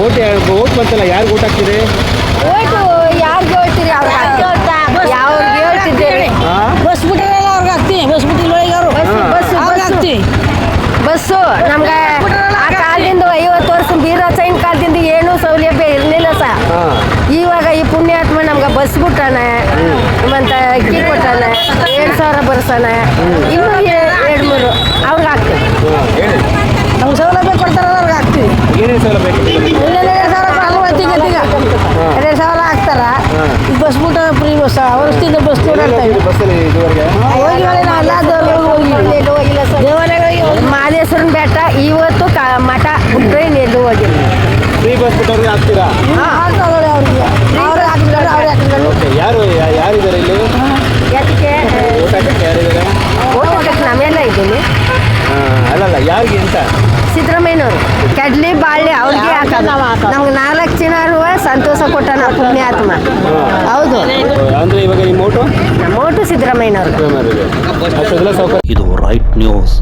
Vote vote ಬಂತಲ್ಲ ಯಾರು ಊಟ ಹಾಕ್ತೀರಿ? ಓಟು ಯಾರಿಗೆ ಹೇಳ್ತೀರಿ? ಅವ್ರಿಗೆ ಯಾವ್ರಿಗೆ ಹೇಳ್ತಿದ್ದೀರಿ ಬಸ್ ಬಿಟ್ಟಿರಲ್ಲ ಅವ್ರಿಗೆ ಹಾಕ್ತೀನಿ. ಬಸ್ ಬಿಟ್ಟಿಲ್ಲ ಅವರು ಬಸ್ ಬಸ್ ಅವ್ರಿಗೆ ಬಸ್ಸು. ನಮ್ಗೆ ಆ ಕಾಲದಿಂದ ಐವತ್ತು ವರ್ಷ ಬೀರ ಚೈನ್ ಕಾಲದಿಂದ ಏನೂ ಸೌಲಭ್ಯ ಇರಲಿಲ್ಲ ಹಾ. ಇವಾಗ ಈ ಪುಣ್ಯಾತ್ಮ ನಮ್ಗೆ ಬಸ್ ಬಿಟ್ಟಾನೆ ಮತ್ತೆ ಅಕ್ಕಿ ಕೊಟ್ಟಾನೆ ಎರಡು ಸಾವಿರ ಬರ್ಸಾನೆ ಇನ್ನೂ ಎರಡು ಮೂರು. ಅವ್ರಿಗೆ ಹಾಕ್ತೀವಿ ನಮ್ಗೆ ಸೌಲಭ್ಯ ಕೊಡ್ತಾರಲ್ಲ ಅವ್ರಿಗೆ ಹಾಕ್ತೀವಿ ಏನೇನು ಸೌಲಭ್ಯ ಬೇಕು ನಿಮಗೆ? ಇನ್ನೊಂದು ಎರಡು ಸಾವಿರ ಅಲ್ವತ್ತಿ ಗತಿಗ ಎರಡು ಸಾವಿರ ಹಾಕ್ತಾರ ಈಗ ಬಸ್ ಬಿಟ್ಟ ಫ್ರೀ ಬಸ್ ಅವರಷ್ಟಿಂದ ಬಸ್ ಬಸ್ಸಲ್ಲಿ ಇದುವರೆಗೆ? ಹೋಗಿ ಎಲ್ಲ ಎಲ್ಲೂ ಹೋಗಿಲ್ಲ ಸರ್. ದೇವಾಲಯಗಳಿಗೆ ಹೋಗಿ ಮಹದೇಶ್ವರನ ಬೆಟ್ಟ ಇವತ್ತು ಕ ಮಠ ಬಿಟ್ಟರೆ ಇನ್ನೆಲ್ಲೂ ಹೋಗಿಲ್ಲ. ಫ್ರೀ ಬಸ್ ಬಿಟ್ಟವ್ರಿಗೆ ಹಾಕ್ತೀರಾ? ಹಾಕ್ತಾರೆ ಅವ್ರಿಗೆ. ಅವ್ರು ಹಾಕಿದ್ದಾರೆ ಅವ್ರು ಹಾಕಿದ್ದಾರೆ. ಓಕೆ ಯಾರು ಯಾ- ಯಾರಿದ್ದಾರೆ ಇಲ್ಲಿ? ಯಾಕೆ ಓಟ್ ಹಾಕಕ್ಕೆ ಯಾರಿದ್ದಾರೆ? ಓಟಕ್ಕೆ ನಾವೆಲ್ಲ ಇದ್ದೀನಿ ಹಾ, ಅಲ್ಲಲ್ಲ ಯಾರಿಗೆ ಅಂತ? ಸಿದ್ದರಾಮಯ್ಯನವರು. ಕಡ್ಲಿ ಬಾಳೆ ಅವ್ರಿಗೆ ಹಾಕೋದು. ನಾವು ಸಂತೋಷ ಕೊಟ್ಟಾನ ಪುಣ್ಯಾತ್ಮ. ಹೌದು. ಅಂದ್ರೆ ಇವಾಗ ನಿಮ್ಮ ಓಟು ನಮ್ಮ ಓಟು ಸಿದ್ದರಾಮಯ್ಯನವ್ರಿಗೆ. ಇದು ರೈಟ್ ನ್ಯೂಸ್